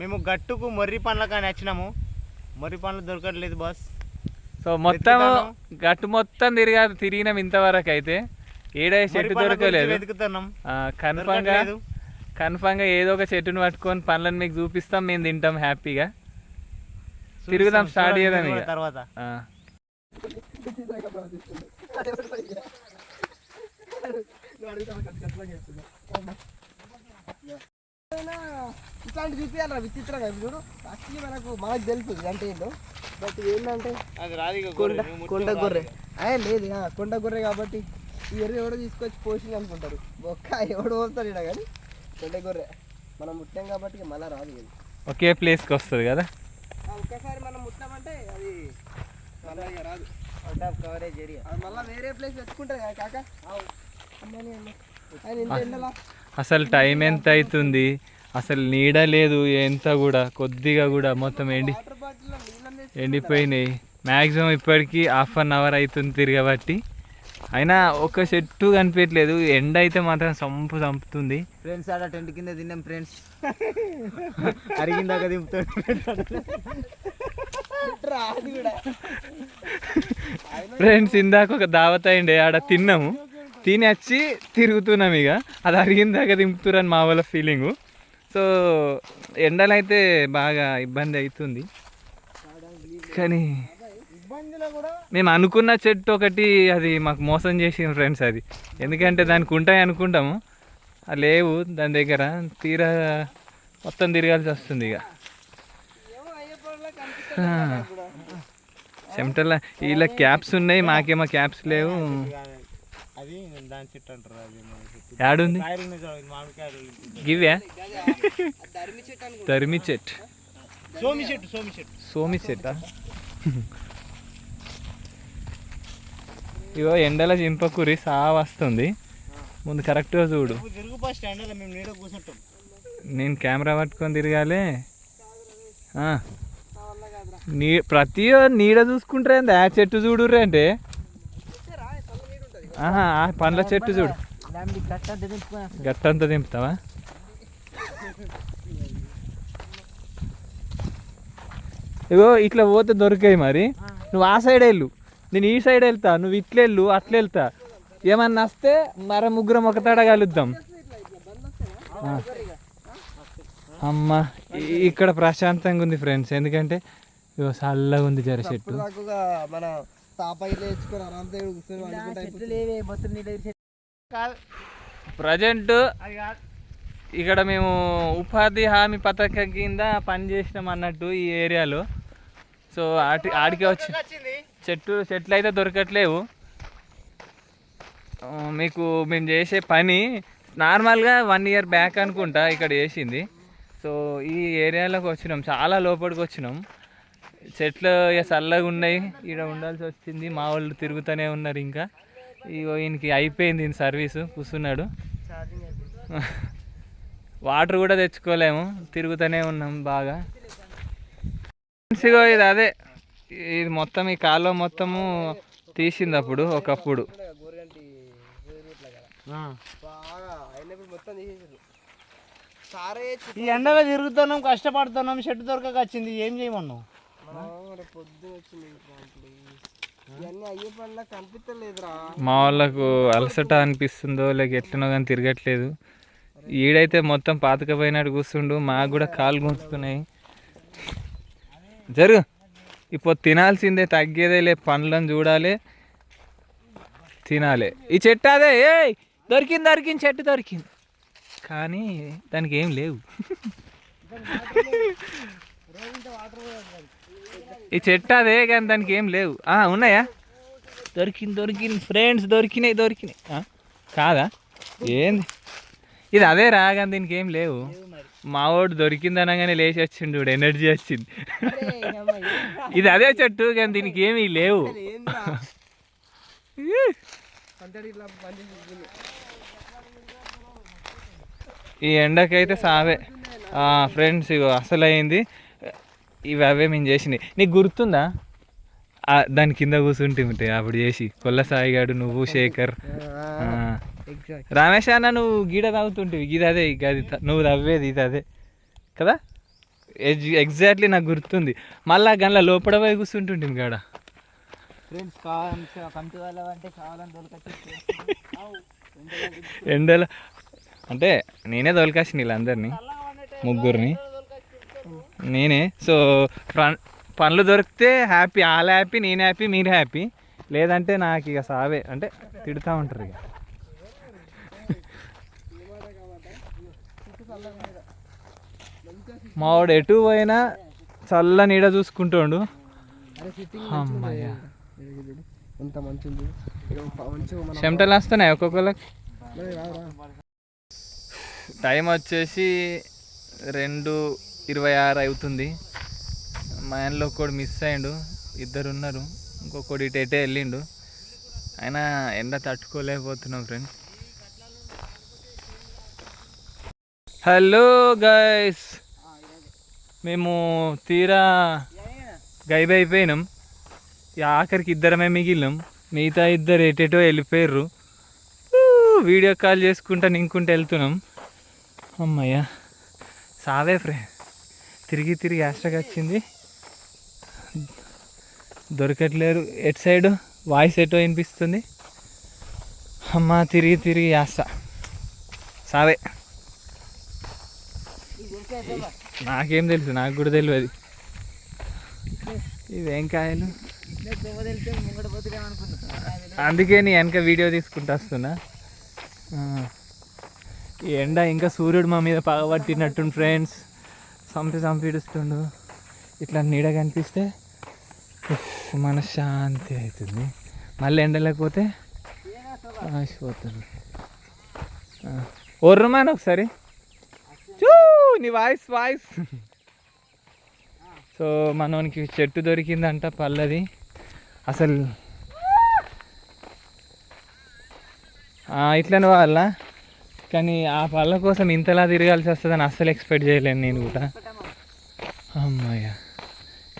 మేము గట్టుకు మొర్రి పండ్ల కానీ వచ్చినాము మొర్రి పండ్లు దొరకట్లేదు బాస్ సో మొత్తం. గట్టు మొత్తం తిరిగా తిరిగినాం ఇంతవరకు అయితే. ఏడే చెట్టు దొరకలేదు. వెతుకుతున్నాం. కన్ఫామ్గా ఏదో ఒక చెట్టును పట్టుకొని పండ్లను మీకు చూపిస్తాం మేము తింటాం హ్యాపీగా. తిరుగుదాం స్టార్ట్ చేద్దాం ఇక. తర్వాత. ఇట్లాంటి చూపించాలి విచిత్రంగా చూడు. యాక్చువల్లీ మనకు మనకు తెలుసు అంటే ఏంటో బట్ ఏంటంటే కొండ కొండ. గొర్రె. అయ్యే లేదు ఆ, కొండ గొర్రె కాబట్టి ఈ ఎర్ర ఎవడో తీసుకొచ్చి పోసింది అనుకుంటారు. ఒక్క ఎవడు పోతాడు ఇక్కడ కానీ కొండ గొర్రె. మనం ముట్టాం కాబట్టి మళ్ళా రాదు ఇది ఒకే ప్లేస్కి వస్తుంది కదా? ఆ, ఒక్కసారి మనం ముట్టామంటే అది మళ్ళా ఇక రాదు. Out of coverage area. అది మళ్ళీ వేరే ప్లేస్ వెతుకుంటుంది కదా కాక? ఎండలా అసలు టైం ఎంత అవుతుంది? అసలు నీడ లేదు ఎంత కూడా కొద్దిగా కూడా మొత్తం ఎండి ఎండిపోయినాయి. మ్యాక్సిమం ఇప్పటికీ హాఫ్ అన్ అవర్ అవుతుంది తిరగబట్టి. అయినా ఒక చెట్టు కనిపించట్లేదు. ఎండ అయితే మాత్రం సంపు చంపుతుంది ఫ్రెండ్స్ ఆడ టెంట్ కింద తిన్నాం ఫ్రెండ్స్. అరిగిందాక దింపుతాడు. ఫ్రెండ్స్ ఇందాక ఒక దావత అయిండే ఆడ తిన్నాము. తిని వచ్చి తిరుగుతున్నాం ఇక. అది అరిగిందాక దింపుతురని మా వాళ్ళ ఫీలింగు సో ఎండలు అయితే బాగా ఇబ్బంది అవుతుంది కానీ మేము అనుకున్న చెట్టు ఒకటి అది మాకు మోసం చేసిన ఫ్రెండ్స్ అది. ఎందుకంటే దానికి ఉంటాయి అనుకుంటాము. అది లేవు దాని దగ్గర. తీరా మొత్తం తిరగాల్సి వస్తుంది ఇక. ఏమో అయ్యప్పలా కనిపిస్తుంది కూడా చెమటల వీళ్ళ క్యాప్స్ ఉన్నాయి మాకేమో క్యాప్స్ లేవు. అది దాని చెట్టు అంటారు అది చెట్టు. యాడుంది? గివ్యా? చెట్టు తరిమి చెట్ సోమి చెట్టు సోమి చెట్టు. సోమి చెట్టా? ఇగో ఎండల చింపకూరి సా వస్తుంది. ముందు కరెక్ట్గా చూడు. నేను కెమెరా పట్టుకొని తిరగాలి. నీ ప్రతి నీడ చూసుకుంటారే ఆ చెట్టు చూడుర్రే అంటే చూసారా చల్ల నీడు ఉంటుంది ఆహా ఆ పండ్ల చెట్టు చూడు. గట్టంతా దింపుతావా? ఇగో ఇట్లా పోతే దొరికాయి మరి. నువ్వు ఆ సైడ్ వెళ్ళు. నేను ఈ సైడ్ వెళ్తా నువ్వు ఇట్లా వెళ్ళు అట్లా వెళ్తా. ఏమన్నా వస్తే మర ముగ్గురం ఒక తడ కలుద్దాం. ఆ. అమ్మ ఇక్కడ ప్రశాంతంగా ఉంది ఫ్రెండ్స్ ఎందుకంటే ఇగో చల్లగా ఉంది జర చెట్టు. ప్రజెంట్ ఇక్కడ మేము ఉపాధి హామీ పథకం కింద పనిచేసినాం అన్నట్టు ఈ ఏరియాలో. సో ఆటి ఆడికే వచ్చి చెట్టు చెట్లు అయితే దొరకట్లేవు. మీకు మేము చేసే పని నార్మల్గా వన్ ఇయర్ బ్యాక్ అనుకుంటా ఇక్కడ చేసింది. సో ఈ ఏరియాలోకి వచ్చినాం చాలా లోపలికి వచ్చినాం. చెట్లు ఇక చల్లగా ఉన్నాయి. ఇక్కడ ఉండాల్సి వచ్చింది. మా వాళ్ళు తిరుగుతూనే ఉన్నారు ఇంకా. ఇగో ఈయనకి అయిపోయింది ఈయన సర్వీసు. కూర్చున్నాడు. వాటర్ కూడా తెచ్చుకోలేము. తిరుగుతూనే ఉన్నాం బాగా. ఇగో ఇది అదే. ఇది మొత్తం ఈ కాలువ మొత్తము తీసింది అప్పుడు ఒకప్పుడు. ఈ ఎండలో తిరుగుతున్నాం కష్టపడుతున్నాం షెడ్ దొరకక వచ్చింది. ఏం చేయమన్నావు? మనం రేపు పొద్దున వచ్చింది ఇప్పుడు ఇవన్నీ అయ్యే పనులా కనిపించలేదురా మా వాళ్ళకు అలసట అనిపిస్తుందో లేక ఎట్లనో కానీ తిరగట్లేదు. ఈడైతే మొత్తం పాతకపోయినట్టు కూర్చుండు మాకు కూడా కాలు గుంజుతున్నాయి. జరుగు ఇప్పుడు తినాల్సిందే తగ్గేదే లే పండ్లను చూడాలి తినాలి. ఈ చెట్టు అదే ఏయ్ దొరికింది దొరికింది చెట్టు దొరికింది. కానీ దానికి ఏం లేవు. ఈ చెట్టు అదే కానీ దానికి ఏం లేవు. ఉన్నాయా? దొరికింది దొరికింది. ఫ్రెండ్స్ దొరికినాయి దొరికినాయి. కాదా? ఏంది? ఇది అదే రాగానే దీనికి ఏం లేవు. మా వాడు దొరికింది అనగానే లేచి వచ్చిండు ఎనర్జీ వచ్చింది. ఇది అదే చెట్టు కానీ దీనికి ఏమీ లేవు. ఈ ఎండకైతే సావే. ఫ్రెండ్స్ ఇగో అసలు అయింది ఇవి అవే మేము చేసినాయి నీకు గుర్తుందా? దాని కింద కూర్చుంటే అప్పుడు చేసి. కొల్ల సాయిగాడు నువ్వు శేఖర్. రమేష్ అన్న నువ్వు గీడ తాగుతుంటివి ఇది అదే ఇక అది నువ్వు తవ్వేది ఇది అదే. కదా? ఎగ్జాక్ట్లీ నాకు గుర్తుంది. మళ్ళా గంటల లోపల పోయి కూర్చుంటుంటే కాడ ఫ్రెండ్స్ కావాలి కంటి వాళ్ళ అంటే కావాలని దొరకచ్చు ఎండలో అంటే నేనే తోలుకాసిన వీళ్ళందరినీ ముగ్గురిని. నేనే. సో పనులు దొరికితే హ్యాపీ వాళ్ళ హ్యాపీ నేను హ్యాపీ మీరు హ్యాపీ. లేదంటే నాకు ఇక సావే. అంటే తిడుతూ ఉంటారు ఇక. మావాడు ఎటు పోయినా చల్ల నీడ చూసుకుంటుండు. అమ్మయ్య. చెమటలు వస్తున్నాయి ఒక్కొక్కరికి. టైం వచ్చేసి రెండు ఇరవై ఆరు అవుతుంది. మా ఆయనలో ఒకడు మిస్ అయ్యిండు. ఇద్దరు ఉన్నారు ఇంకొకటి ఇటు ఎటే వెళ్ళిండు. అయినా ఎండ తట్టుకోలేకపోతున్నాం ఫ్రెండ్స్ హలో గైస్ మేము తీరా గైబ్ అయిపోయినాం. ఈ ఆఖరికి ఇద్దరమే మిగిలినాం. మిగతా ఇద్దరు ఎటెటో వెళ్ళిపోయారు వీడియో కాల్ చేసుకుంటా నింకుంటూ వెళ్తున్నాం. అమ్మయ్య. సావే ఫ్రెండ్ తిరిగి తిరిగి హ్యాష్టాగ్ వచ్చింది. దొరకట్లేరు. At side? వాయిస్ ఎటో వినిపిస్తుంది. అమ్మ తిరిగి తిరిగి యాస్ట్రా. సావే. నాకేం తెలుసు నాకు కూడా తెలియదు. ఇవేం కాయలు? అందుకే నీ వెనక వీడియో తీసుకుంటూ వస్తున్నా. ఈ ఎండ ఇంకా సూర్యుడు మా మీద పగబట్టినట్టు ఫ్రెండ్స్. చంపి చంపిడుస్తుండు ఇట్లా నీడ కనిపిస్తే మనశ్శాంతి అవుతుంది మళ్ళీ ఎండలేకపోతే లేకపోతే ఆసిపోతుంది ఒర్రమాను ఒకసారి. చూ నీ వాయిస్ వాయిస్. సో మనోనికి చెట్టు దొరికిందంట పల్లది. అసలు ఇట్లనే వాళ్ళ కానీ ఆ పళ్ళ కోసం ఇంతలా తిరగాల్సి వస్తుందని అస్సలు ఎక్స్పెక్ట్ చేయలేను నేను కూడా. అమ్మాయ్యా.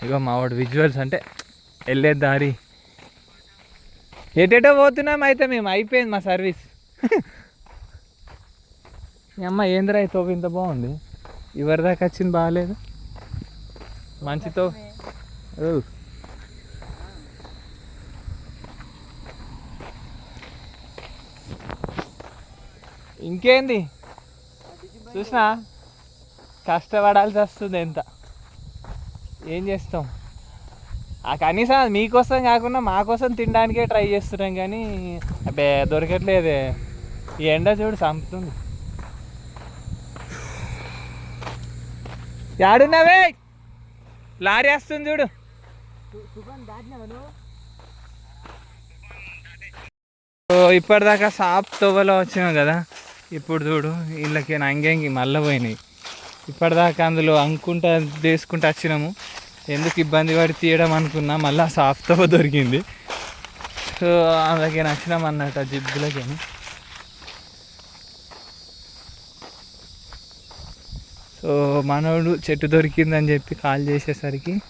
ఇగో మావాడు విజువల్స్ అంటే వెళ్ళే దారి. ఎటెటో పోతున్నాం అయితే మేము అయిపోయింది మా సర్వీస్ మీ అమ్మ ఏందిరా ఈ తోపు ఇంత బాగుంది? ఎవరి దాకా వచ్చింది బాగాలేదు? మంచితో ఓ. ఇంకేంది? చూసినా? కష్టపడాల్సి వస్తుంది ఎంత? ఏం చేస్తాం? ఆ కనీసం అది మీకోసం కాకుండా మా కోసం తినడానికే ట్రై చేస్తున్నాం కానీ అబ్బే దొరకట్లేదే. ఈ ఎండ చూడు చంపుతుంది. యాడున్నావే? లారీ వస్తుంది చూడు. ఇప్పటిదాకా సాప్ తవ్వలో వచ్చినాం కదా? ఇప్పుడు చూడు వీళ్ళకి అంగంగి మళ్ళీ పోయినాయి. ఇప్పటిదాకా అందులో అనుకుంటా తీసుకుంటూ వచ్చినాము. ఎందుకు ఇబ్బంది పడి తీయడం అనుకున్నా మళ్ళీ సాఫ్ దొరికింది. సో అందుకే నచ్చినాం అన్నట్టు ఆ జిబ్బులకి. సో మనోడు చెట్టు దొరికిందని చెప్పి కాల్ చేసేసరికి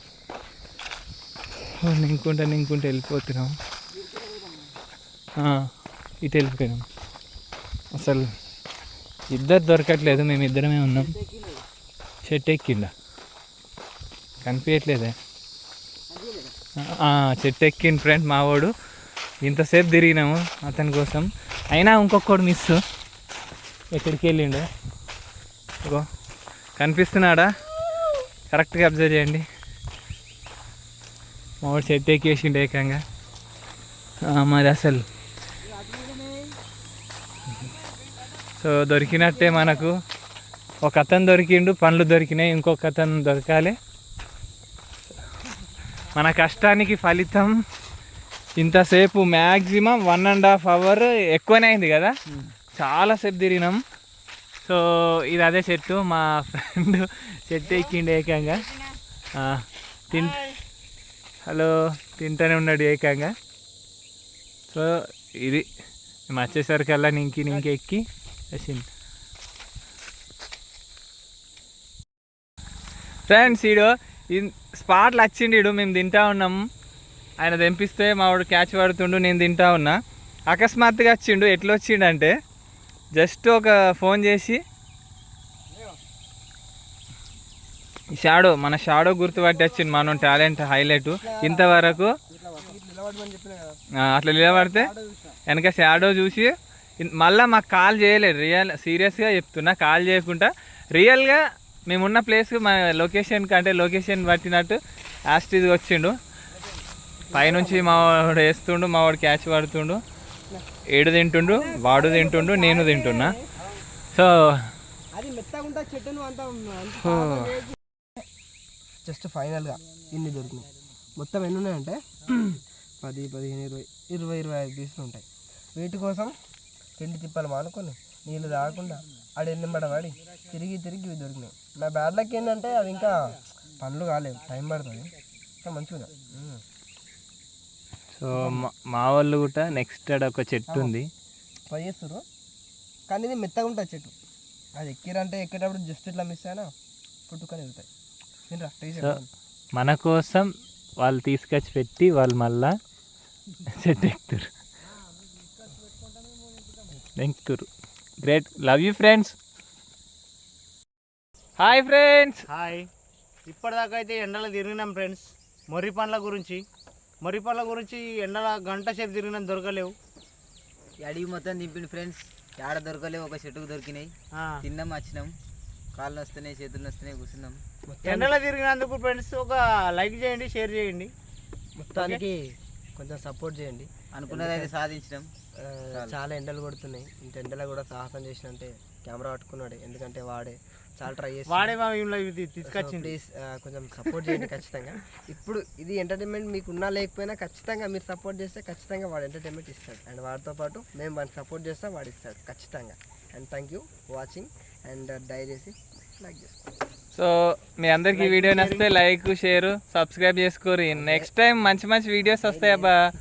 నింకుంటా నింకుంటా వెళ్ళిపోతున్నాం. ఇటు వెళ్ళిపోయినాం. అసలు ఇద్దరు దొరకట్లేదు మేము ఇద్దరమే ఉన్నాం. చెట్టు ఎక్కిండా? కనిపించట్లేదే చెట్టు ఎక్కిండు ఫ్రెండ్ మావాడు. ఇంతసేపు తిరిగినాము అతని కోసం. అయినా ఇంకొకడు మిస్. ఎక్కడికి వెళ్ళిండు ఇగో కనిపిస్తున్నాడా? కరెక్ట్గా అబ్జర్వ్ చేయండి. మావాడు చెట్టు ఎక్కేసిండు ఏకంగా. మరి అసలు సో దొరికినట్టే మనకు. ఒక అతను దొరికిండు పండ్లు దొరికినాయి ఇంకొక అతను దొరకాలి. మన కష్టానికి ఫలితం ఇంతసేపు maximum one and half hour ఎక్కువనే అయింది కదా. చాలాసేపు తిరిగినాం. సో ఇది అదే చెట్టు మా ఫ్రెండ్ చెట్టు ఎక్కిండు ఏకంగా. తిన్ హలో తింటూనే ఉన్నాడు ఏకంగా. సో ఇది మేము వచ్చేసరికల్లా నింకి నింకి ఎక్కి వచ్చింది ఫ్రెండ్స్ ఈడు స్పాట్లు వచ్చిండు ఈడు మేము తింటా ఉన్నాము ఆయన తెంపిస్తే మా వాడు క్యాచ్ పడుతుండు నేను తింటా ఉన్నా. అకస్మాత్తుగా వచ్చిండు. ఎట్లా వచ్చిండు అంటే జస్ట్ ఒక ఫోన్ చేసి షాడో మన షాడో గుర్తుపట్టి వచ్చింది మనం టాలెంట్ హైలైట్. ఇంతవరకు అట్లా నిలబడితే వెనక షాడో చూసి మళ్ళా మాకు కాల్ చేయలేదు. రియల్ సీరియస్గా చెప్తున్నా కాల్ చేయకుండా. రియల్గా మేమున్న ప్లేస్ మా లొకేషన్ కంటే లొకేషన్ పట్టినట్టు యాస్టీజ్ వచ్చిండు. పైనుంచి మా వాడు వేస్తుండు మా వాడు క్యాచ్ పడుతుండు. ఏడు తింటుండు వాడు తింటుండు నేను తింటున్నా. సో జస్ట్ ఫైనల్గా ఇన్ని దొరికినాయి. మొత్తం ఎన్ని ఉన్నాయంటే? పది పదిహేను ఇరవై ఇరవై ఇరవై ఐదు పీసులు ఉంటాయి. వీటి కోసం తిండి తిప్పలు మానుకొని నీళ్ళు తాగకుండా ఆడ ఎన్నింబడ వాడి తిరిగి తిరిగి ఇవి దొరికినాయి. నా బ్యాడ్ లక్ ఏంటంటే అది ఇంకా పనులు కాలేవు టైం పడుతుంది. మంచిగా. సో మా- మా వాళ్ళు కూడా నెక్స్ట్ ఒక చెట్టు ఉంది. ట్రై చేస్తారు కానీ ఇది మెత్తగా ఉంటుంది చెట్టు. అది ఎక్కిరంటే ఎక్కేటప్పుడు జస్ట్ ఇట్లా మిస్ అయినా పుట్టుకొని వెళ్తాయి సో మన కోసం వాళ్ళు తీసుకొచ్చి పెట్టి వాళ్ళు మళ్ళా చెట్టు ఎక్కుతారు ఎక్కుతారు great. Love you friends. Hi friends. Hi. ఇప్పటిదాకా అయితే ఎండలో తిరిగినాం ఫ్రెండ్స్. మొర్రి పండ్ల గురించి. మొర్రి పండ్ల గురించి ఎండల గంట సేపు తిరిగినాం దొరకలేవు. ఈ అడవి మొత్తం దింపిండు ఫ్రెండ్స్. ఆడ దొరకలేవు ఒక చెట్టుకు దొరికినాయి. ఆ, తిన్నాం వచ్చినాం. కాళ్ళు వస్తున్నాయి చేతులు వస్తున్నాయి కూర్చున్నాం. ఎండలో తిరిగినందుకు ఫ్రెండ్స్ ఒక లైక్ చేయండి షేర్ చేయండి. మొత్తానికి కొంచెం సపోర్ట్ చేయండి. అనుకున్నది అయితే సాధించినాం. ఆ, చాలా ఎండలు కొడుతున్నాయి. ఇంత ఎండలో కూడా సాహసం చేసినంటే కెమెరా పట్టుకున్నాడు. ఎందుకంటే వాడే చాలా ట్రై చేసి వాడే తీసుకొచ్చింది ప్లీజ్ కొంచెం సపోర్ట్ చేయండి ఖచ్చితంగా. ఇప్పుడు ఇది ఎంటర్టైన్మెంట్ మీకు ఉన్నా లేకపోయినా ఖచ్చితంగా మీరు సపోర్ట్ చేస్తే ఖచ్చితంగా వాడు ఎంటర్టైన్మెంట్ ఇస్తాడు. అండ్ వాడితో పాటు మేము వాడిని సపోర్ట్ చేస్తే వాడు ఇస్తాడు ఖచ్చితంగా. And thank you watching and దయచేసి లైక్ చేసుకోండి. సో మీ అందరికి వీడియో నచ్చితే లైక్ షేర్ సబ్స్క్రైబ్ చేసుకోరు. నెక్స్ట్ టైం మంచి మంచి వీడియోస్ వస్తాయి అబ్బా